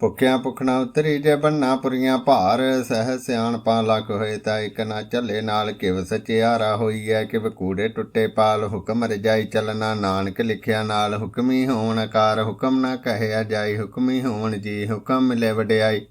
ਭੁੱਖਿਆਂ ਭੁਖਣਾ ਉਤਰੀ ਜੇ ਬੰਨਾ ਪੁਰੀਆਂ ਭਾਰ, ਸਹਿ ਸਿਆਣਪਾਂ ਲੱਖ ਹੋਏ ਤਾਂ ਇੱਕ ਨਾ ਚੱਲੇ ਨਾਲ ਕਿਵ ਸਚਿਆਰਾ ਹੋਈ ਹੈ ਕਿਵ ਕੂੜੇ ਟੁੱਟੇ ਪਾਲ, ਹੁਕਮ ਰਜਾਈ ਚੱਲਣਾ ਨਾਨਕ ਲਿਖਿਆ ਨਾਲ, ਹੁਕਮੀ ਹੋਣ ਆਕਾਰ ਹੁਕਮ ਨਾ ਕਹਿਆ ਜਾਈ, ਹੁਕਮੀ ਹੋਣ ਜੀ ਹੁਕਮ ਮਿਲੇ ਵਡਿਆਈ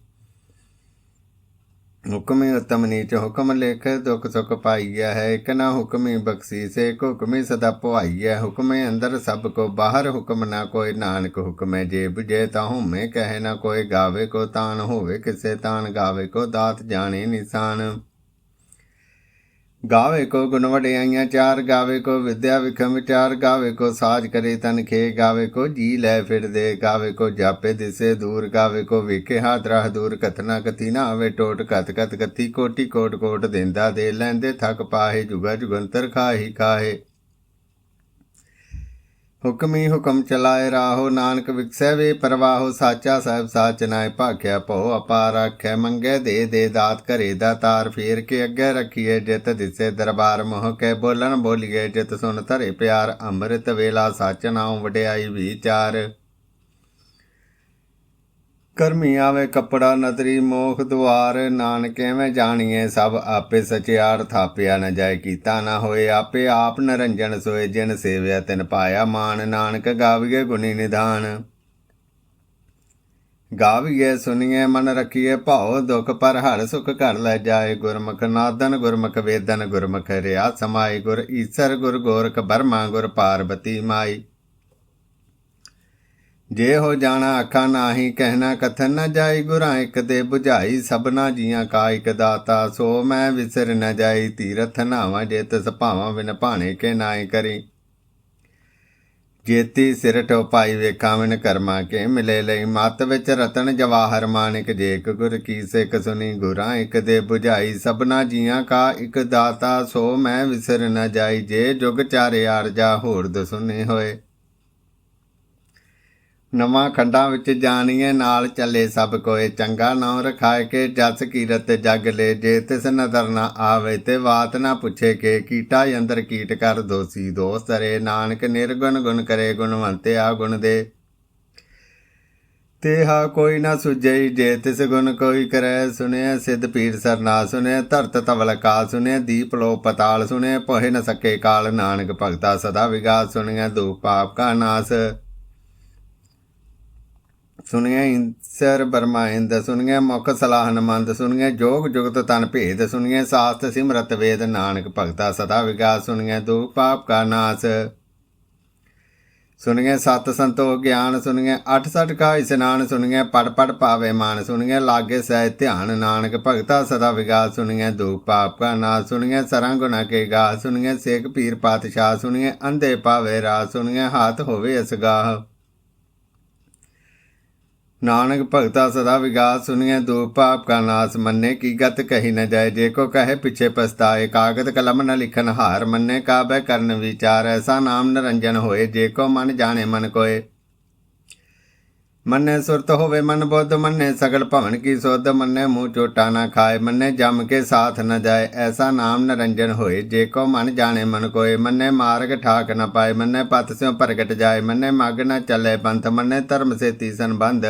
ਹੁਕਮੀ ਉਤਮ ਨੀਚ ਹੁਕਮ ਲਿਖ, ਦੁਖ ਸੁਖ ਪਾਈਆ ਹੈ ਇਕ ਨਾ ਹੁਕਮੀ ਬਖਸ਼ੀ ਸੇ ਹੁਕਮੀ ਸਦਾ ਪੁਆਈਆ ਹੁਕਮੇ ਅੰਦਰ ਸਭ ਕੋ ਬਾਹਰ, ਹੁਕਮ ਨਾ ਕੋਈ ਨਾਨਕ ਹੁਕਮੇ ਜੇ 부ਜੇ ਤਾਂ ਹੁਮੇ ਕਹੇ ਨਾ ਕੋਈ ਗਾਵੇ ਕੋ ਤਾਨ, ਹੋਵੇ ਕਿਸੇ ਤਾਨ ਗਾਵੇ ਕੋ ਦਾਤ ਜਾਣੇ ਨਿਸ਼ਾਨ। ਗਾਵੇ ਕੋ ਗੁਣ ਵਡਿਆਈਆਂ, ਚਾਰ ਗਾਵੇ ਕੋ ਵਿਦਿਆ ਵਿਖਮ ਵਿਚਾਰ ਗਾਵੇ ਕੋ ਸਾਜ ਕਰੇ ਤਨ ਖੇ, ਗਾਵੇ ਕੋ ਜੀ ਲੈ ਫਿਰਦੇ, ਗਾਵੇ ਕੋ ਜਾਪੇ ਦਿਸੇ ਦੂਰ, ਗਾਵੇ ਕੋ ਵੇਖੇ ਹਾਥ ਰਾਹ ਦੂਰ ਕਤਨਾ ਕਤੀ ਨਾ ਆਵੇ ਟੋਟ ਕਤ ਕਤ ਕਤੀ ਕੋਟੀ ਕੋਟ ਕੋਟ ਦਿੰਦਾ ਦੇ ਲੈਂਦੇ, ਥਕ ਪਾਹੇ ਜੁਗਾ ਜੁਗੰਤਰ ਖਾਹੀ ਕਾਹੇ ਹੁਕਮੀ ਹੁਕਮ ਚਲਾਏ ਰਾਹੋ, ਨਾਨਕ ਵਿਕਸੈ ਵੇ ਪਰਵਾਹੋ, ਸਾਚਾ ਸਾਹਿਬ ਸਾਚ ਨਾਏ ਭਾਖਿਆ ਭਉ, ਅਪਾਰ ਆਖੈ ਮੰਗੇ ਦੇ ਦੇ ਦਾਤ ਘਰੇ ਦਾ ਤਾਰ, ਫੇਰ ਕੇ ਅੱਗੇ ਰੱਖੀਏ ਜਿਤ ਦਿਸੇ ਦਰਬਾਰ, ਮੋਹ ਕੇ ਬੋਲਣ ਬੋਲੀਏ ਜਿਤ ਸੁਣ ਧਰੇ ਪਿਆਰ, ਅੰਮ੍ਰਿਤ ਵੇਲਾ ਸੱਚ ਨਾਉ ਵਡਿਆਈ ਵਿਚਾਰ ਕਰਮੀ ਆਵੇ ਕੱਪੜਾ ਨਦਰੀ ਮੋਖ ਦੁਆਰ, ਨਾਨਕ ਐਵੇਂ ਜਾਣੀਏ ਸਭ ਆਪੇ ਸਚਿਆਰ, ਥਾਪਿਆ ਨ ਜਾਏ ਕੀਤਾ ਨਾ ਹੋਏ ਆਪੇ ਆਪ ਨਰੰਜਨ ਸੋਏ, ਜਿਨ ਸੇਵਿਆ ਤਿਨ ਪਾਇਆ ਮਾਨ, ਨਾਨਕ ਗਾਵੀਏ ਗੁਣੀ ਨਿਧਾਨ। ਗਾਵੀਏ ਸੁਣੀਏ ਮਨ ਰਖੀਏ ਭਾਉ, ਦੁਖ ਪਰ ਹਰ ਸੁਖ ਘਰ ਲੈ ਜਾਏ। ਗੁਰਮੁਖ ਨਾਦਨ, ਗੁਰਮੁਖ ਵੇਦਨ, ਗੁਰਮੁਖ ਰਿਆ ਸਮਾਏ ਗੁਰ ਈਸਰ, ਗੁਰ ਗੋਰਖ ਬਰਮਾ, ਗੁਰ ਪਾਰਬਤੀ ਮਾਈ। ਜੇ ਹੋ ਜਾਣਾ ਅੱਖਾਂ ਨਾਹੀ, ਕਹਿਣਾ ਕਥਨ ਨਾ ਜਾਈ, ਗੁਰਾਂ ਇੱਕ ਦੇ 부ਝਾਈ ਸਭਨਾ ਜੀਆਂ ਕਾ ਇਕ ਦਾਤਾ। ਸੋ ਮੈਂ ਵਿਸਰ ਨਾ ਜਾਈ, ਤੀਰਥ ਨਾਵਾਂ ਜੇ ਤਿਸ ਭਾਵਾਂ ਬਿਨ ਭਾਣੇ ਕੇ ਨਾਏ ਕਰੀ। ਜੇਤੀ ਸਿਰ ਟੋਪਾਈ ਵੇਖਾਂ ਵਿਨ ਕਰਮਾ ਕੇ ਮਿਲੇ ਲਈ। ਮਤ ਵਿੱਚ ਰਤਨ ਜਵਾਹਰ ਮਾਨਿਕ ਜੇਕ ਗੁਰ ਕੀ ਸਿੱਖ ਸੁਨੀ। ਗੁਰਾਂ ਇੱਕ ਦੇ 부ਝਾਈ ਸਭਨਾ ਜੀਆਂ ਕਾ ਇਕ ਦਾਤਾ। ਸੋ ਮੈਂ ਵਿਸਰ ਨਾ ਜਾਈ, ਜੇ ਜੁਗ ਚਾਰੇ ਆਰਜਾ ਹੋਰ ਦਸੁਨੇ ਹੋਏ। ਨਵਾਂ ਖੰਡਾਂ ਵਿੱਚ ਜਾਣੀਏ, ਨਾਲ ਚੱਲੇ ਸਭ ਕੋਏ। ਚੰਗਾ ਨਾਮ ਰਖਾਏ ਕੇ, ਜਸ ਕੀਰਤ ਜਗ ਲੈ। ਜੇ ਤਿਸ ਨਦਰ ਨਾ ਆਵੇ ਤੇ ਬਾਤ ਨਾ ਪੁੱਛੇ ਕੇ। ਕੀਟਾ ਅੰਦਰ ਕੀਟ ਕਰ ਦੋਸੀ ਦੋਸ ਤਰੇ ਨਾਨਕ ਨਿਰਗੁਣ ਗੁਣ ਕਰੇ, ਗੁਣਵੰਤੇ ਆ ਗੁਣ ਦੇ। ਤੇ ਹਾ ਕੋਈ ਨਾ ਸੁਝਈ ਜੇ ਤਿਸ ਗੁਣ ਕੋਈ ਕਰੈ। ਸੁਣਿਆ ਸਿੱਧ ਪੀਰ ਸਰਨਾ ਸੁਣਿਆ ਧਰਤ ਤਵਲ ਕਾ ਸੁਣਿਆ ਦੀਪ ਲੋ ਪਤਾਲ ਸੁਣਿਆ ਪੋਹਿ ਨ ਸਕੇ ਕਾਲ। ਨਾਨਕ ਭਗਤਾ ਸਦਾ ਵਿਗਾਸ ਸੁਣਿਆ ਦੁਖ ਪਾਪ ਕਾ ਨਾਸ। ਸੁਣਿਆ ਇੰਸਰ ਬਰਮਾਇੰਦ ਸੁਣਿਆ ਮੁਖ ਸਲਾਹਨ ਮੰਦ ਸੁਣਿਆ ਜੋਗ ਜੁਗਤ ਤਨ ਭੇਦ ਸੁਣਿਆ ਸਾਸਤ ਸਿਮਰਤ ਵੇਦ ਨਾਨਕ ਭਗਤਾ ਸਦਾ ਵਿਗਾਸ ਸੁਣਿਆ ਦੁਖ ਪਾਪ ਕਾ ਨਾਸ। ਸੁਣਿਆ ਸਤ ਸੰਤੋਖ ਗਿਆਨ ਸੁਣਿਆ 68 ਕਾ ਇਸਨਾਨ ਸੁਣਿਆ ਪੜ ਪੜ ਪਾਵੇ ਮਾਨ ਸੁਣਿਆ ਲਾਗੇ ਸਹਿ ਧਿਆਨ ਨਾਨਕ ਭਗਤਾ ਸਦਾ ਵਿਗਾਸ ਸੁਣਿਆ ਦੁਖ ਪਾਪ ਕਾ ਨਾਸ ਸੁਣਿਆ ਸਰੰਗ ਗੁਣਾ ਕੇ ਗਾ ਸੁਣਿਆ ਸੇਖ ਪੀਰ ਪਾਤਸ਼ਾਹ ਸੁਣਿਆ ਅੰਧੇ ਪਾਵੇ ਰਾਸ ਸੁਣਿਆ ਹਾਥ ਹੋਵੇ ਅਸਗਾਹ। ਨਾਨਕ ਭਗਤਾ ਸਦਾ ਵਿਗਾਸ ਸੁਣੀਏ ਦੋ ਪਾਪ ਕਾ ਨਾਸ ਮੰਨੇ, ਕੀ ਗਤ ਕਹੀ ਨ ਜਾਏ, ਜੇ ਕੋ ਕਹੇ ਪਿਛੇ ਪਛਤਾਏ ਕਾਗਦ ਕਲਮ ਨ ਲਿਖਨ ਹਾਰ ਮੰਨੇ ਕਾਬੈ ਕਰਨ ਵਿਚਾਰ, ਐਸਾ ਨਾਮ ਨਰੰਜਨ ਹੋਏ, ਜੇ ਕੋ ਮਨ ਜਾਣੇ ਮਨ ਕੋਏ। ਮੰਨੇ ਸੁਰਤ ਹੋਵੇ ਮਨ ਬੁੱਧ, ਮੰਨੇ ਸਗਲ ਭਵਨ ਕੀ ਸੁਧ, ਮੰਨੇ ਮੂੰਹ ਚੋਟਾ ਨਾ ਖਾਏ, ਮੰਨੇ ਜਮ ਕੇ ਸਾਥ ਨਾ ਜਾਏ, ਐਸਾ ਨਾਮ ਨਰੰਜਨ ਹੋਏ, ਜੇ ਕੋ ਮਨ ਜਾਣੇ ਮਨ ਕੋਏ। ਮੰਨੇ ਮਾਰਗ ਠਾਕ ਨਾ ਪਾਏ, ਮੰਨੇ ਪਤ ਸਿਉ ਪ੍ਰਗਟ ਜਾਏ, ਮੰਨੇ ਮਗ ਨਾ ਚੱਲੇ ਪੰਥ ਮੰਨੇ ਧਰਮ ਸੇਤੀ ਸੰਬੰਧ।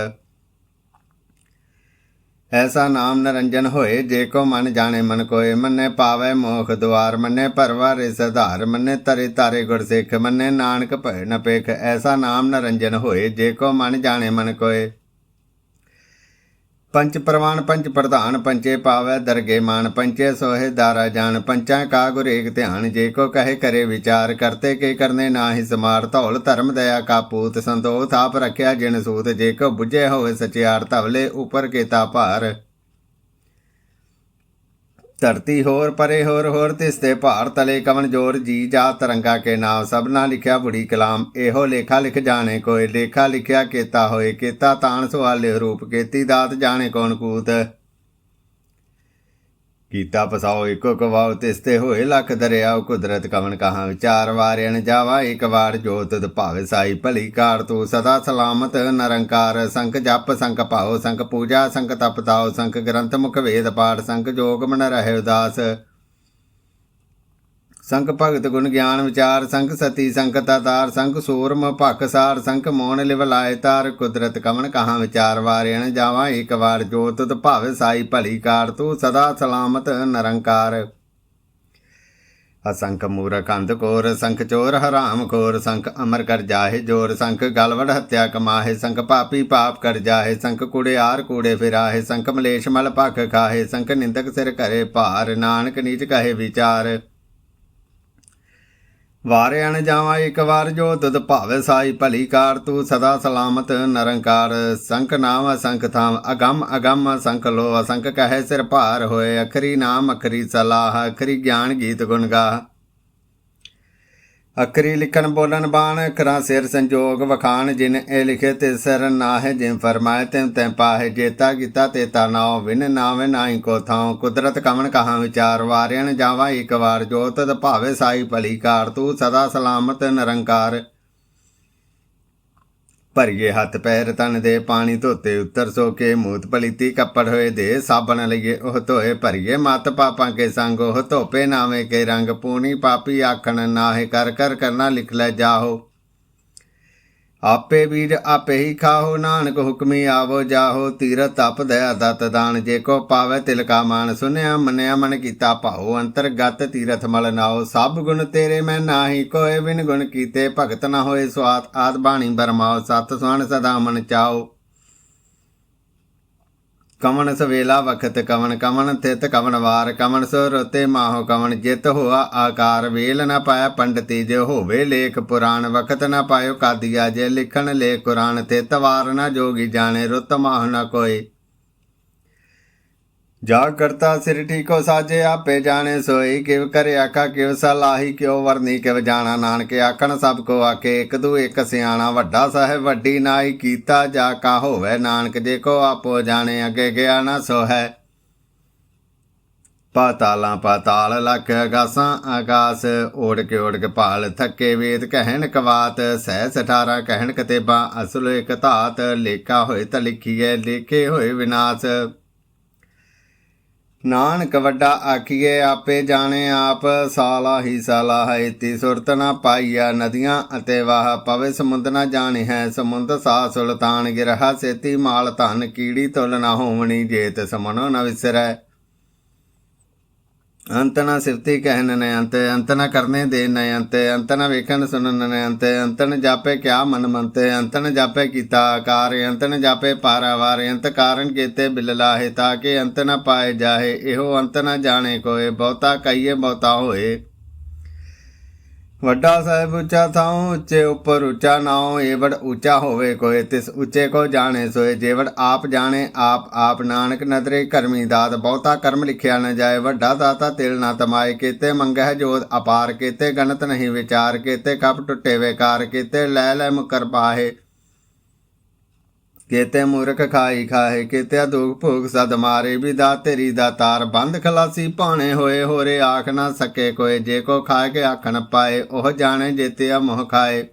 ਐਸਾ ਨਾਮ ਨਰੰਜਨ ਹੋਏ, ਜੇ ਕੋ ਮਨ ਜਾਣੇ ਮਨ ਕੋਏ। ਮੰਨੇ ਪਾਵੇ ਮੋਖ ਦੁਆਰ, ਮੰਨੇ ਪਰਵਾਰੇ ਸਧਾਰ ਮੰਨੇ ਤਰੇ ਤਾਰੇ ਗੁਰ ਸਿੱਖ, ਮੰਨੇ ਨਾਨਕ ਭੈ ਨ ਪੇਖ। ਐਸਾ ਨਾਮ ਨਰੰਜਨ ਹੋਏ, ਜੇ ਕੋ ਮਨ ਜਾਣੇ ਮਨ ਕੋਏ। ਪੰਚ ਪ੍ਰਵਾਨ, ਪੰਚ ਪ੍ਰਧਾਨ, ਪੰਚੇ ਪਾਵੈ ਦਰਗੇ ਮਾਨ, ਪੰਚੇ ਸੋਹੇ ਦਾਰਾ ਜਾਣ ਪੰਚਾਂ ਕਾ ਗੁਰ ਏਕ ਧਿਆਨ, ਜੇ ਕੋ ਕਹੇ ਕਰੇ ਵਿਚਾਰ, ਕਰਤੇ ਕੇ ਕਰਨੇ ਨਾਹੀ ਸਮਾਰ, ਧੌਲ ਧਰਮ ਦਇਆ ਕਾ ਪੂਤ ਸੰਤੋਖ ਆਪ ਰਖਿਆ ਜਿਨ ਸੂਤ, ਜੇ ਕੋ 부ਝੇ ਹੋਵੇ ਸਚਿਆਰ, ਧਵਲੇ ਉਪਰ ਕੇਤਾ ਭਾਰ। ਧਰਤੀ ਹੋਰ ਪਰੇ ਹੋਰ ਹੋਰ ਤਿਸਤੇ ਭਾਰ ਤਲੇ ਕਵਨ ਜੋਰ ਜੀ ਜਾ ਤਰੰਗਾ ਕੇ ਨਾਮ ਸਭਨਾ ਲਿਖਿਆ ਬੁੜੀ ਕਲਾਮ, ਇਹੋ ਲੇਖਾ ਲਿਖ ਜਾਣੇ ਕੋਏ ਲੇਖਾ ਲਿਖਿਆ ਕੇਤਾ ਹੋਏ, ਕੇਤਾ ਤਾਣ ਸਵਾਲੇ ਰੂਪ, ਕੇਤੀ ਦਾਤ ਜਾਣੇ ਕੌਣ ਕੂਤ। ਕੀਤਾ ਪਸਾਓ ਇੱਕੋ ਕਵਾਉ ਤਿਸਤੇ ਹੋਏ ਲੱਖ ਦਰਿਆਉ ਕੁਦਰਤ ਕਵਨ ਕਹਾਂ ਵਿਚਾਰ ਵਾਰਿਆਣ ਜਾਵਾ, ਇੱਕ ਵਾਰ ਜੋਤ ਤੁਧ ਭਾਵੇ ਸਾਈ ਭਲੀ ਕਾਰ ਤੂੰ ਸਦਾ ਸਲਾਮਤ, ਨਰੰਕਾਰ ਸੰਖ ਜਪ ਸੰਖ ਭਾਉ ਸੰਖ ਪੂਜਾ ਸੰਖ ਤਪ ਤਾਉ ਸੰਖ ਗ੍ਰੰਥ ਮੁਖ ਵੇਦ ਪਾਠ ਸੰਖ ਜੋਗ ਮਨ ਰਹੇ ਉਦਾਸ। ਸੰਖ ਭਗਤ ਗੁਣ ਗਿਆਨ ਵਿਚਾਰ ਸੰਖ ਸਤੀ ਸੰਖ ਤਾਤਾਰ ਸੰਖ ਸੂਰਮ ਭਖਸਾਰ ਸੰਖ ਮੋਹਨ ਲਿਵ ਲਾਇ ਤਾਰ, ਕੁਦਰਤ ਕਵਣ ਕਹਾਂ ਵਿਚਾਰ ਵਾਰਿਣ ਜਾਵਾਂ ਇੱਕ ਵਾਰ ਜੋਤ ਤੁਧ ਭਾਵੇ ਸਾਈ ਭਲੀ ਕਾਰ, ਤੂੰ ਸਦਾ ਸਲਾਮਤ ਨਿਰੰਕਾਰ। ਅਸੰਖ ਮੂਰਖ ਅੰਧ ਕੋਰ, ਸੰਖ ਚੋਰ ਹਰਾਮ ਖੋਰ, ਸੰਖ ਅਮਰ ਕਰ ਜਾਹੇ ਜੋਰ, ਸੰਖ ਗਲਵੜ ਹੱਤਿਆ ਕਮਾਹੇ, ਸੰਖ ਪਾਪੀ ਪਾਪ ਕਰ ਜਾਹੇ, ਸੰਖ ਕੁੜਿਆਰ ਕੂੜੇ ਫਿਰਾਹੇ, ਸੰਖ ਮਲੇਸ਼ ਮਲ ਭਖ ਖਾਹੇ, ਸੰਖ ਨਿੰਦਕ ਸਿਰ ਕਰੇ ਭਾਰ, ਨਾਨਕ ਨੀਚ ਕਹੇ ਵਿਚਾਰ। ਵਾਰਿਆਣ ਜਾਵਾਂ ਇੱਕ ਵਾਰ ਜੋ ਤੁਧ ਭਾਵੇ ਸਾਈ ਭਲੀ ਕਾਰ, ਤੂੰ ਸਦਾ ਸਲਾਮਤ ਨਰੰਕਾਰ। ਸੰਖ ਨਾਮ ਸੰਖ ਥਾਮ ਅਗੰਮ ਅਗੰਮ ਸੰਖ ਲੋ ਅਸੰਖ ਕਹੇ ਸਿਰ ਭਾਰ ਹੋਏ, ਅਖਰੀ ਨਾਮ ਅਖਰੀ ਸਲਾਹ, ਅਖਰੀ ਗਿਆਨ ਗੀਤ ਗੁਣ ਗਾ ਅਖਰੀ ਲਿਖਣ ਬੋਲਣ ਬਾਣ ਅਖਰਾਂ ਸਿਰ ਸੰਜੋਗ ਵਖਾਣ, ਜਿਨ ਇਹ ਲਿਖੇ ਤੇ ਸਰ ਨਾਹਿ, ਜਿਨ ਫਰਮਾਏ ਤਿਨ ਤੈ ਪਾਹੇ, ਜੇਤਾ ਕੀਤਾ ਤੇਤਾ ਨਾਉ ਵਿਨ ਨਾਵੇਂ ਨਾਹੀ ਕੋ ਥਾਉ। ਕੁਦਰਤ ਕਵਨ ਕਹਾਂ ਵਿਚਾਰ ਵਾਰਿਆਣ ਜਾਵਾ ਇੱਕ ਵਾਰ ਜੋਤ, ਤਦ ਭਾਵੇ ਸਾਈ ਭਲੀ ਕਾਰ, ਤੂੰ ਸਦਾ ਸਲਾਮਤ, ਨਿਰੰਕਾਰ। ਭਰੀਏ ਹੱਥ ਪੈਰ ਤਨ ਦੇ ਪਾਣੀ ਧੋਤੇ ਉੱਤਰ ਸੋ ਕੇ ਮੂਤ ਪਲੀਤੀ ਕੱਪੜ ਹੋਏ ਦੇ ਸਾਬਣ ਲਈਏ, ਉਹ ਧੋਏ ਭਰੀਏ ਮਤ ਪਾਪਾਂ ਕੇ ਸੰਗ, ਉਹ ਧੋਪੇ ਨਾਵੇਂ ਕੇ ਰੰਗ ਪੂਣੀ ਪਾਪੀ ਆਖਣ, ਨਾਹੇ ਕਰ ਕਰ ਕਰਨਾ ਲਿਖ ਲੈ ਜਾਹੋ। ਆਪੇ ਵੀਰ ਆਪੇ ਹੀ ਖਾਹੋ, ਨਾਨਕ ਹੁਕਮੀ ਆਵੋ ਜਾਹੋ ਤੀਰਤ ਤਪ ਦਇਆ ਦਤ ਦਾਨ, ਜੇ ਕੋ ਪਾਵੇ ਤਿਲਕਾ ਮਾਨ, ਸੁਨਿਆ ਮੰਨਿਆ ਮਨ ਕੀਤਾ ਭਾਉ, ਅੰਤਰਗਤ ਤੀਰਥ ਮਲ ਨਾਓ ਸਭ ਗੁਣ ਤੇਰੇ ਮੈਂ ਨਾਹੀ ਕੋਏ ਬਿਨ ਗੁਣ ਕੀਤੇ ਭਗਤ ਨਾ ਹੋਏ ਸਵਾਤ, ਆਦ ਬਾਣੀ ਬਰਮਾਓ ਸਤ ਸੁਣ ਸਦਾ ਮਨ ਚਾਓ ਕਮਨ ਸਵੇਲਾ ਵਖਤ ਕਵਨ ਕਮਨ ਤਿਤ ਕਵਨ ਵਾਰ ਕਮਨ ਸੋ ਰੋਤੇ ਮਾਹੋ ਕਵਨ ਜਿਤ ਹੋਆ ਆਕਾਰ ਵੇਲ ਨਾ ਪਾਇਆ ਪੰਡਤੀ ਜੇ ਹੋਵੇ ਲੇਖ ਪੁਰਾਣ ਵਖਤ ਨਾ ਪਾਇਓ ਕਾਦੀਆ ਜੇ ਲਿਖਣ ਲੇ ਕੁਰਾਨ ਤੇ ਤਵਾਰ ਨਾ ਜੋਗੀ ਜਾਣੇ ਰੁੱਤ ਮਾਹ ਨਾ ਕੋਈ। ਜਾ ਕਰਤਾ ਸਿਰ ਠੀਕੋ ਸਾਜੇ, ਆਪੇ ਜਾਣੇ ਸੋਈ ਕਿਵ ਕਰੇ ਆਖਾ, ਕਿਵ ਸਲਾਹੀ, ਕਿਉ ਵਰਨੀ, ਕਿਵ ਜਾਣਾ ਨਾਨਕ ਆਖਣ, ਸਭ ਕੋ ਆਕੇ ਇੱਕ ਦੂ ਇੱਕ ਸਿਆਣਾ, ਵੱਡਾ ਸਾਹਿਬ, ਵੱਡੀ ਨਾਈ ਕੀਤਾ ਜਾ ਕਾ ਹੋਵੇ ਨਾਨਕ, ਜੇ ਕੋ ਆਪੋ ਜਾਣੇ ਅੱਗੇ ਗਿਆ ਨਾ ਸੋ ਹੈ ਪਾਤਾਲਾਂ ਪਾਤਾਲ ਲਖ ਆਗਾਸਾਂ ਆਗਾਸ ਓੜ ਕੇ ਓੜ ਕੇ ਭਾਲ ਥੱਕੇ ਵੇਦ ਕਹਿਣ ਕਵਾਤ, ਸਹਿ ਸਠਾਰਾ ਕਹਿਣ ਕਤੇਬਾ, ਅਸਲ ਇਕ ਧਾਤ, ਲੇਖਾ ਹੋਏ ਤਾਂ ਲਿਖੀਏ ਲੇਖੇ ਹੋਏ ਵਿਨਾਸ਼। ਨਾਨਕ ਵੱਡਾ ਆਖੀਏ ਆਪੇ ਜਾਣੇ ਆਪ, ਸਾਲਾ ਹੀ ਸਾਲਾ ਹੈ, ਇਤੀ ਸੁਰਤ ਨਾ ਪਾਈਆ ਨਦੀਆਂ ਅਤੇ ਵਾਹ, ਪਵੇ ਸਮੁੰਦ ਨਾ ਜਾਣੇ ਹੈ, ਸਮੁੰਦ ਸਾ ਸੁਲਤਾਨ ਗਿਰਹਾ, ਸੇਤੀ ਮਾਲ ਧਨ ਕੀੜੀ ਤੁਲ ਨਾ ਹੋਵਣੀ ਜੇਤ, ਸਮਨੋ ਨ ਵਿਸਰੈ। ਅੰਤ ਨਾ ਸਿਫਤੀ ਕਹਿਨ ਨੇ ਅੰਤ ਅੰਤ ਨਾ ਕਰਨੇ ਦੇ ਨੇ ਅੰਤ ਅੰਤ ਵੇਖਣ ਸੁਣਨ ਨੇ ਅੰਤ ਅੰਤ ਜਾਪੇ ਕਿਆ ਮਨ ਮੰਤੇ ਅੰਤ ਜਾਪੇ ਕੀਤਾ ਆਕਾਰ ਅੰਤ ਜਾਪੇ ਪਾਰਾਵਾਰ, ਅੰਤ ਕਾਰਨ ਕੀਤੇ ਬਿਲ ਲਾਹੇ, ਤਾਂ ਕਿ ਅੰਤ ਨ ਪਾਏ ਜਾਹੇ, ਇਹੋ ਅੰਤ ਨ ਜਾਣੇ ਕੋਏ, ਬਹੁਤਾ ਕਈਏ ਬਹੁਤਾ ਹੋਏ। ਵੱਡਾ ਸਾਹਿਬ ਉੱਚਾ ਥਾਉ, ਉੱਚੇ ਉੱਪਰ ਉੱਚਾ ਨਾਉ ਏਵੜ ਉੱਚਾ ਹੋਵੇ ਕੋਏ, ਤਿਸ ਉੱਚੇ ਕੋ ਜਾਣੇ ਸੋਏ ਜੇਵੜ ਆਪ ਜਾਣੇ, ਆਪ ਆਪ ਨਾਨਕ ਨਦਰੇ, ਕਰਮੀ ਦਾਤ, ਬਹੁਤਾ ਕਰਮ ਲਿਖਿਆ ਨਾ ਜਾਏ, ਵੱਡਾ ਦਾਤਾ ਤਿਲ ਨਾ ਤਮਾਏ, ਕੀਤੇ ਮੰਗਹਿ ਜੋਤ ਅਪਾਰ, ਕੀਤੇ ਗਣਤ ਨਹੀਂ ਵਿਚਾਰ, ਕੀਤੇ ਕਪ ਟੁੱਟੇ ਵੇਕਾਰ, ਕੀਤੇ ਲੈ ਲੈ ਮੁਕਰ ਪਾਹੇ। ਕੇਤੇ ਮੂਰਖ ਖਾਈ ਖਾਏ ਕੀਤੇ ਦੁਖ ਭੋਗ ਸਦ ਮਾਰੇ। ਵੀ ਦਾ ਤੇਰੀ ਦਾ ਤਾਰ ਬੰਦ ਖਲਾਸੀ ਭਾਣੇ ਹੋਏ, ਹੋਰੇ ਆਖ ਨਾ ਸਕੇ ਕੋਏ। ਜੇ ਕੋ ਖਾ ਕੇ ਆਖਣ ਪਾਏ, ਉਹ ਜਾਣੇ ਜੇਤਿਆ ਮੋਹ ਖਾਏ।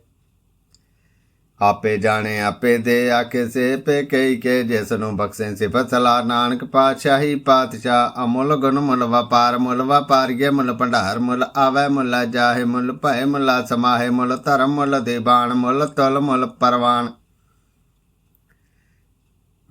ਆਪੇ ਜਾਣੇ, ਆਪੇ ਦੇ ਆਕੇ ਸੇ ਪੇ ਕਈ ਕੇ। ਜਿਸ ਨੂੰ ਬਖਸ਼ੇ ਸਿਫਤ ਸਲਾ ਨਾਨਕ ਪਾਤਸ਼ਾਹੀ ਪਾਤਸ਼ਾਹ, ਅਮੁੱਲ ਗੁਣ ਮੁੱਲ ਵਪਾਰ, ਮੁੱਲ ਵਪਾਰੀਏ ਮੁੱਲ ਭੰਡਾਰ, ਮੁੱਲ ਆਵੇ, ਮੁੱਲ ਜਾਹੇ, ਮੁੱਲ ਭੈ ਮੁੱਲ ਸਮਾਹੇ, ਮੁੱਲ ਧਰਮ, ਮੁੱਲ ਦੇਬਾਨ ਮੁੱਲ ਤੁਲ, ਮੁੱਲ ਪਰਵਾਨ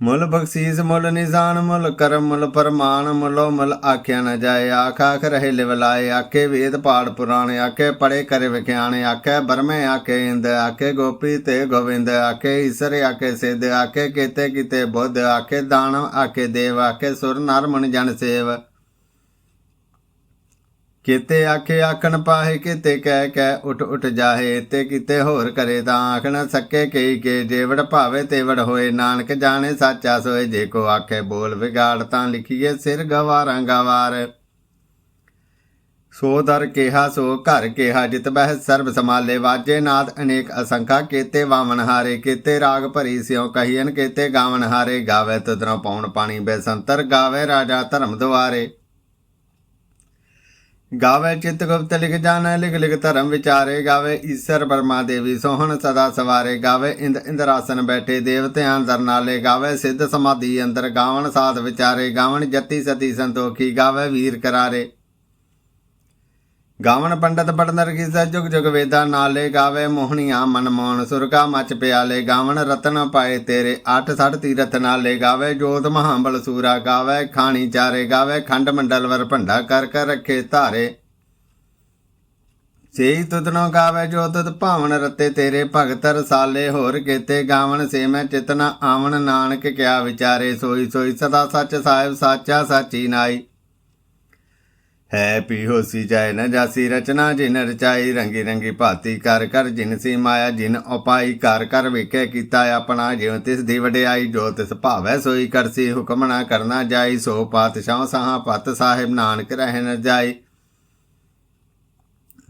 ਮੁੱਲ ਬਖਸ਼ੀਸ, ਮੁੱਲ ਨਿਜ਼ਾਨ, ਮੁੱਲ ਕਰਮ, ਮੁੱਲ ਪਰਮਾਨ ਮੁੱਲੋ ਮੁੱਲ ਆਖਿਆ ਨ ਜਾਏ। ਆਖ ਆਖ ਰਹੇ ਲਿਵਲਾਏ ਆਖੇ ਵੇਦ ਪਾੜ ਪੁਰਾਣੇ, ਆਖੇ ਪੜੇ ਕਰੇ ਵਿਖਿਆਣੇ ਆਖੇ ਬਰਮੇ, ਆਖੇ ਇੰਦ, ਆਖੇ ਗੋਪੀ ਤੇ ਗੋਵਿੰਦ, ਆਖੇ ਈਸਰ, ਆਖੇ ਸਿੱਧ, ਆਖੇ ਕੀਤੇ ਕੀਤੇ ਬੁੱਧ, ਆਖੇ ਦਾਨ ਆਖੇ ਦੇਵ, ਆਖੇ ਸੁਰ, ਨਰ, ਮਨ, ਜਨ, ਸੇਵ। ਕਿਤੇ ਆਖੇ ਆਖਣ ਪਾਹੇ, ਕਿਤੇ ਕਹਿ ਕਹਿ ਉਠ ਉਠ ਜਾਹੇ, ਤੇ ਕਿਤੇ ਹੋਰ ਕਰੇ ਤਾਂ ਆਖਣ ਸਕੇ ਕਈ ਕੇ ਜੇਵੜ ਭਾਵੇ ਤੇਵੜ ਹੋਏ, ਨਾਨਕ ਜਾਣੇ ਸਾਚਾ ਸੋਏ, ਜੇ ਕੋ ਆਖੇ ਬੋਲ ਵਿਗਾੜ ਤਾਂ ਲਿਖੀਏ ਸਿਰ ਗਵਾਰਾਂ ਗਵਾਰ। ਸੋ ਦਰ ਕਿਹਾ, ਸੋ ਘਰ ਕਿਹਾ, ਜਿਤ ਬਹਿ ਸਰਬ ਸਮਾਲੇ ਵਾਜੇ ਨਾਦ ਅਨੇਕ ਅਸੰਖਾ, ਕੀਤੇ ਵਾਵਨ ਹਾਰੇ, ਕੀਤੇ ਰਾਗ ਭਰੀ ਸਿਉ ਕਹੀਨ ਕੀਤੇ ਗਾਵਨ ਹਾਰੇ, ਗਾਵੇ ਤਦਰੋਂ ਪੌਣ ਪਾਣੀ ਬੇਸੰਤਰ, ਗਾਵੇ ਰਾਜਾ ਧਰਮ ਦੁਆਰੇ। ਗਾਵੇ ਚਿਤ ਗੁਪਤ ਲਿਖ ਜਾਣੈ, ਲਿਖ ਲਿਖ ਧਰਮ ਵਿਚਾਰੇ ਗਾਵੇ। ਈਸ਼ਰ ਬਰਮਾ ਦੇਵੀ ਸੋਹਣ ਸਦਾ ਸਵਾਰੇ ਗਾਵੇ। ਇੰਦ ਇੰਦਰਾਸਨ ਬੈਠੇ ਦੇਵਤਿਆਂ ਦਰਨਾਲੇ ਗਾਵੇ। ਸਿੱਧ ਸਮਾਧੀ ਅੰਦਰ ਗਾਵਣ ਸਾਧ ਵਿਚਾਰੇ ਗਾਵਣ ਜਤੀ ਸਤੀ ਸੰਤੋਖੀ ਗਾਵੇ। ਵੀਰ ਕਰਾਰੇ ਗਾਵਣ ਪੰਡਤ ਪੜਨਰ ਕੀ ਜੁਗ ਜੁਗ ਵੇਦਾ ਨਾਲੇ ਗਾਵੇ ਮੋਹਣੀਆਂ ਮਨ ਮੋਹਨ ਸੁਰਕਾ ਮਚ ਪਿਆਲੇ ਗਾਵਣ ਰਤਨ ਪਾਏ ਤੇਰੇ ਅੱਠ ਸੜ ਤੀਰਥ ਨਾਲੇ ਗਾਵੇ, ਜੋਤ ਮਹਾਂਬਲ ਸੂਰਾ ਗਾਵੇ, ਖਾਣੀ ਚਾਰੇ ਗਾਵੇ, ਖੰਡ ਮੰਡਲ ਵਰ ਭੰਡਾ ਕਰ ਕਰ ਰੱਖੇ ਧਾਰੇ। ਸੇਈ ਤੁਧਨੋ ਗਾਵੇ ਜੋ ਤੁਧ ਭਾਵਨ ਰਤੇ, ਤੇਰੇ ਭਗਤ ਰਸਾਲੇ ਹੋਰ ਕੀਤੇ। ਗਾਵਣ ਸੇ ਮੈਂ ਚਿਤਨਾ ਆਵਣ ਨਾਨਕ ਕਿਆ ਵਿਚਾਰੇ, ਸੋਈ ਸੋਈ ਸਦਾ ਸੱਚ ਸਾਹਿਬ ਸਾਚਾ ਸਾਚੀ ਨਾਈ। ਹੈ ਪੀ ਹੋਸੀ ਜਾਏ ਨ ਜਾਸੀ ਰਚਨਾ, ਜਿਨ ਰਚਾਈ ਰੰਗੀ ਰੰਗੀ ਭਾਤੀ ਕਰ ਕਰ, ਜਿਨ ਸੀ ਮਾਇਆ, ਜਿਨ ਉਪਾਈ ਕਰ ਕਰ, ਵੇਖੇ ਕੀਤਾ ਆਪਣਾ ਜਿਉ, ਤਿਸ ਦੀ ਵਡਿਆਈ ਜੋ ਤਿਸ ਭਾਵੈ ਸੋਈ, ਕਰਸੀ ਹੁਕਮ ਨਾ ਕਰਨਾ ਜਾਈ, ਸੋ ਪਾਤਸ਼ਾਹ ਸਾਹ ਪਤ ਸਾਹਿਬ, ਨਾਨਕ ਰਹਿ ਨ ਜਾਈ।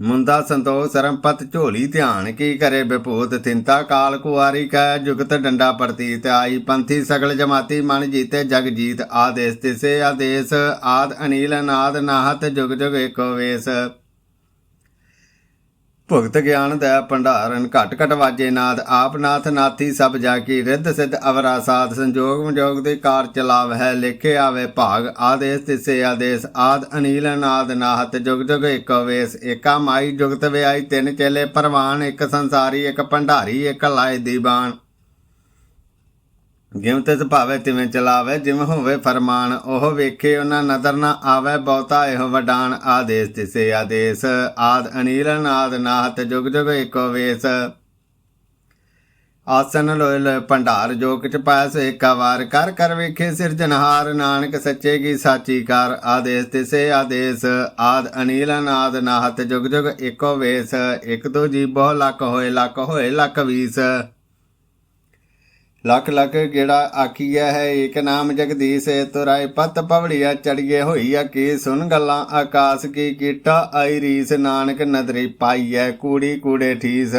ਮੁੰਦਾ ਸੰਤੋਖ ਸਰਮਪਤ ਝੋਲੀ ਧਿਆਨ ਕੀ ਕਰੇ ਬਿਪੂਤ ਥਿੰਤਾ ਕਾਲ ਕੁਆਰੀ ਕੈ ਜੁਗਤ ਡੰਡਾ ਪ੍ਰਤੀਤ ਆਈ ਪੰਥੀ ਸਗਲ ਜਮਾਤੀ ਮਨ ਜੀਤੇ ਜਗ ਜੀਤ ਆਦੇਸ ਤਿਸੇ ਆਦੇਸ ਆਦ ਅਨੀਲ ਅਨਾਦ ਨਾਹਤ ਜੁਗ ਜੁਗ ਏਕੋ ਵੇਸ। ਭੁਗਤ ਗਿਆਨ ਦਾ ਭੰਡਾਰਨ ਘਟ ਘਟ ਵਾਜੇ ਨਾਦ, ਆਪ ਨਾਥ ਨਾਥੀ ਸਭ ਜਾ ਕੀ ਰਿੱਧ ਸਿੱਧ ਅਵਰਾ ਸਾਧ, ਸੰਜੋਗ ਵਿਜੋਗ ਦੇ ਕਾਰ ਚਲਾਵ ਹੈ ਲਿਖੇ ਆਵੇ ਭਾਗ, ਆਦੇਸ ਤਿਸੇ ਆਦੇਸ, ਆਦ ਅਨੀਲ ਅਨਾਦ ਨਾਹਤ, ਜੁਗ ਜੁਗ ਏਕੋ ਵੇਸ, ਏਕਾ ਮਾਈ ਜੁਗਤ ਵਿਆਈ ਤਿੰਨ ਚੇਲੇ ਪਰਵਾਨ, ਇੱਕ ਸੰਸਾਰੀ, ਇੱਕ ਭੰਡਾਰੀ, ਇੱਕ ਲਾਏ ਦੀਵਾਨ। ਜਿਵੇਂ ਤਿਸ ਭਾਵੇ ਤਿਵੇਂ ਚਲਾਵੇ, ਜਿਵੇਂ ਹੋਵੇ ਫਰਮਾਨ, ਉਹ ਵੇਖੇ ਉਹਨਾਂ ਨਦਰ ਨਾ ਆਵੇ, ਬਹੁਤਾ ਇਹੋ ਵਡਾਨ ਆਦੇਸ ਤਿਸੇ ਆਦੇਸ। ਆਦ ਅਨੀਲ, ਨਾਦ ਨਾਹਤ, ਜੁਗ ਜੁਗ ਏਕੋ ਵੇਸ। ਆਸਨ ਲੋਇ ਲੋਇ ਭੰਡਾਰ ਜੋ ਕਿਛ ਪਾਇਆ ਸੋ ਏਕਾ ਵਾਰ ਕਰ ਕਰ ਵੇਖੇ ਸਿਰਜਨਹਾਰ ਨਾਨਕ ਸੱਚੇ ਕੀ ਸਾਚੀ ਕਾਰ, ਆਦੇਸ ਤਿਸੇ ਆਦੇਸ। ਆਦ ਅਨੀਲ, ਨਾਦ ਨਾਹਤ, ਜੁਗ ਜੁਗ ਏਕੋ ਵੇਸ। ਇਕ ਦੋ ਜੀ ਬਹੁ ਲੱਖ ਹੋਏ ਲੱਖ ਹੋਏ, ਲੱਖ ਵੀਸ। ਲੱਖ ਲੱਖ ਗੇੜਾ ਆਖੀਆ ਹੈ ਏਕ ਨਾਮ ਜਗਦੀਸ਼ ਤੁਰਾਏ ਪਤ ਪਵੜੀਆ ਚੜੀਏ ਹੋਈਆ ਕੀ ਸੁਨ ਗੱਲਾਂ ਆਕਾਸ ਕੀ ਕੀਟਾ, ਆਈ ਰੀਸ ਨਾਨਕ ਨਦਰੀ ਪਾਈਐ, ਕੂੜੀ ਕੂੜੇ ਠੀਸ।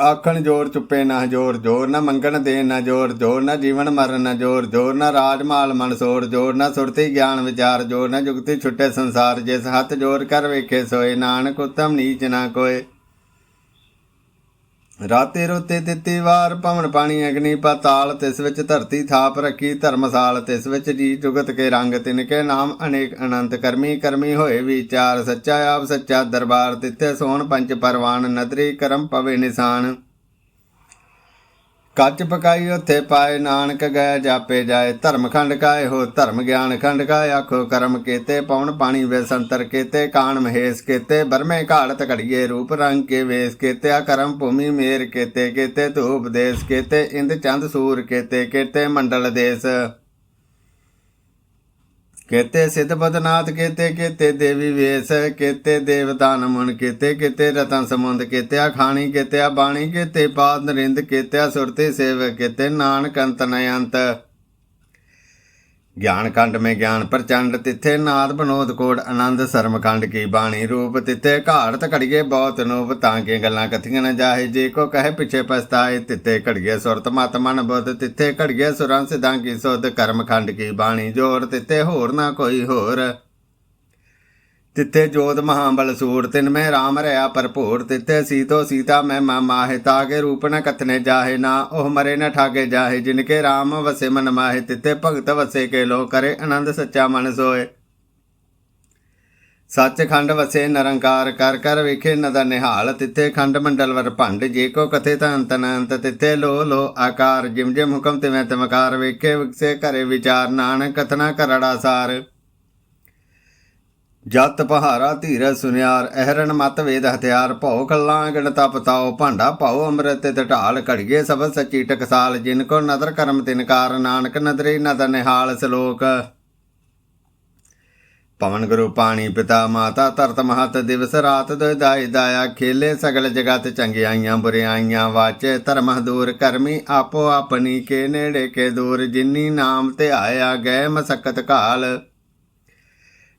ਆਖਣ ਜੋਰ ਚੁੱਪੇ ਨਾ ਜੋਰ ਜੋਰ ਨਾ ਮੰਗਣ ਦੇ ਨਾ ਜੋਰ ਜੋਰ ਨਾ ਜੀਵਨ ਮਰਨ ਨਾ ਜੋਰ ਜੋਰ ਨਾ ਰਾਜ ਮਾਲ ਮਨਸੋਰ, ਜੋਰ ਨਾ ਸੁਰਤੀ ਗਿਆਨ ਵਿਚਾਰ, ਜੋਰ ਨਾ ਜੁਗਤੀ ਛੁੱਟੇ ਸੰਸਾਰ, ਜਿਸ ਹੱਥ ਜੋਰ ਕਰ ਵੇਖੇ ਸੋਏ, ਨਾਨਕ ਉਤਮ ਨੀਚ ਨਾ ਕੋਏ। ਰਾਤੇ ਰੋਤੇ ਦਿੱਤੀ ਵਾਰ, ਭਵਨ ਪਾਣੀ ਅਗਨੀ ਪਤਾਲ, ਤਿਸ ਵਿੱਚ ਧਰਤੀ ਥਾਪ ਰੱਖੀ, ਧਰਮਸਾਲ ਤਿਸ ਵਿੱਚ ਜੀ ਜੁਗਤ ਕੇ ਰੰਗ ਤਿਨ ਕੇ ਨਾਮ ਅਨੇਕ ਅਨੰਤ ਕਰਮੀ ਕਰਮੀ ਹੋਏ ਵਿਚਾਰ, ਸੱਚਾ ਆਪ ਸੱਚਾ ਦਰਬਾਰ, ਤਿੱਥੇ ਸੋਹਣ ਪੰਜ ਪਰਵਾਨ, ਨਦਰੀ ਕਰਮ ਪਵੇ ਨਿਸ਼ਾਨ। ਕੱਚ ਪਕਾਈ ਉੱਥੇ ਪਾਏ, ਨਾਨਕ ਗਏ, ਜਾਪੇ ਜਾਏ, ਧਰਮ ਖੰਡ ਕਾਏ ਹੋ, ਧਰਮ ਗਿਆਨ ਖੰਡ ਕਾਏ, ਆਖੋ ਕਰਮ ਕੀਤੇ, ਪਵਨ ਪਾਣੀ ਵੇ ਸੰਤਰ ਕੀਤੇ, ਕਾਣ ਮਹੇਸ਼ ਕੀਤੇ, ਬਰਮੇ ਘਾੜਤ ਘੜੀਏ ਰੂਪ ਰੰਗ ਕੇ ਵੇਸ ਕੀਤੇ, ਆ ਕਰਮ ਭੂਮੀ ਮੇਰ ਕੀਤੇ ਕੀਤੇ, ਧੂਪ ਦੇਸ ਕੀਤੇ ਇੰਦ ਚੰਦ ਸੂਰ ਕੀਤੇ ਕੀਤੇ, ਮੰਡਲ ਦੇਸ। ਕੀਤੇ ਸਿੱਧ ਬਦਨਾਥ, ਕੀਤੇ ਕੀਤੇ ਦੇਵੀ ਵੇਸ, ਕੀਤੇ ਦੇਵਦਾਨ ਮਨ, ਕੀਤੇ ਕੀਤੇ ਰਤਨ ਸਮੁੰਦ ਕੀਤੇ ਆ ਖਾਣੀ ਕੀਤੇ ਆ ਬਾਣੀ, ਕੀਤੇ ਪਾਦ ਨਰਿੰਦ ਕੀਤੇ ਆ ਸੁਰਤੀ ਸੇਵ ਕੀਤੇ ਨਾਨਕ ਅੰਤ ਨ ਅੰਤ ਗਿਆਨ ਖੰਡ ਮੇ ਗਿਆਨ ਪ੍ਰਚੰਡ, ਤਿੱਥੇ ਨਾਦ ਬਨੋਦ ਕੋੜ ਆਨੰਦ, ਸਰਮ ਖੰਡ ਕੀ ਬਾਣੀ ਰੂਪ, ਤਿੱਥੇ ਘਾੜਤ ਘੜੀਏ ਬਹੁਤ ਨੂਪ, ਤਾਂ ਕੇ ਗੱਲਾਂ ਕਥੀਆਂ ਨ ਜਾਹੇ, ਜੇ ਕੋ ਕਹੇ ਪਿਛੇ ਪਛਤਾਏ, ਤਿੱਥੇ ਘੜੀਏ ਸੁਰਤ ਮਤ ਮਨ ਬੁੱਧ, ਤਿੱਥੇ ਘੜੀਏ ਸੁਰਾਂ ਸਿਧਾਂ ਕੀ ਸੁਧ, ਕਰਮ ਖੰਡ ਕੀ ਬਾਣੀ ਜੋਰ, ਤਿੱਥੇ ਹੋਰ ਨਾ ਕੋਈ ਹੋਰ। ਤਿੱਥੇ ਜੋਤ ਮਹਾਬਲ ਸੂਰ, ਤਿਨ ਮੈਂ ਰਾਮ ਰਿਆ ਭਰਪੂਰ, ਤਿੱਥੇ ਸੀਤੋ ਸੀਤਾ ਮੈਂ ਮਾਹੇ ਤਾਕੇ ਰੂਪ ਨ ਕਥਨੇ ਜਾਹੇ, ਨਾ ਉਹ ਮਰੇ ਨ ਠਾਗੇ ਜਾਹੇ, ਜਿਨ ਕੇ ਰਾਮ ਵਸੇ ਮਨ ਮਾਹੇ, ਤਿੱਥੇ ਭਗਤ ਵਸੇ ਕੇ ਲੋ ਕਰੇ ਆਨੰਦ ਸੱਚਾ ਮਨ ਸੋਏ ਸੱਚਖੰਡ ਵਸੇ ਨਰੰਕਾਰ, ਕਰ ਕਰ ਵੇਖੇ ਨਦਾ ਨਿਹਾਲ, ਤਿੱਥੇ ਖੰਡ ਮੰਡਲ ਵਰ ਭੰਡ, ਜੇ ਕੋ ਕਥੇ ਤਾਂ ਅੰਤ ਨ ਅੰਤ ਤਿੱਥੇ ਲੋ ਲੋ ਆਕਾਰ, ਜਿਮ ਜਿਮ ਹੁਕਮ ਤਿਵੇਂ ਤਮਕਾਰ, ਵੇਖੇ ਵਿਕਸੇ ਕਰੇ ਵਿਚਾਰ, ਨਾਨਕ ਕਥਨਾ ਕਰੜਾ ਸਾਰ। ਜਤ ਪਹਾਰਾ ਧੀਰਜ ਸੁਨਿਆਰ, ਅਹਰਨ ਮਤ ਵੇਦ ਹਥਿਆਰ, ਭਉ ਖੱਲਾਂ ਗਣਤਾ ਪਤਾਓ ਭਾਂਡਾ ਭਾਉ ਅੰਮ੍ਰਿਤ ਤੇ ਢਾਲ ਘੜੀਏ ਸਬਦ ਸੱਚੀ ਟਕਸਾਲ, ਜਿਨ ਕੋ ਨਦਰ ਕਰਮ ਤਿਨਕਾਰ ਨਾਨਕ ਨਦਰੇ ਨਦਰ ਨਿਹਾਲ ਸਲੋਕ। ਪਵਨ ਗੁਰੂ ਪਾਣੀ ਪਿਤਾ ਮਾਤਾ ਧਰਤ ਮਹਤ ਦਿਵਸ ਰਾਤ ਦੁਇ ਦਾਈ ਦਾਇਆ, ਖੇਲੇ ਸਗਲ ਜਗਤ ਚੰਗਿਆਈਆਂ ਬੁਰਿਆਈਆਂ, ਵਾਚੇ ਧਰਮ ਦੂਰ ਕਰਮੀ ਆਪੋ ਆਪਣੀ ਕੇ ਨੇੜੇ ਕੇ ਦੂਰ, ਜਿਨੀ ਨਾਮ ਤੇ ਆਇਆ ਗਏ ਮਸਕਤ ਕਾਲ।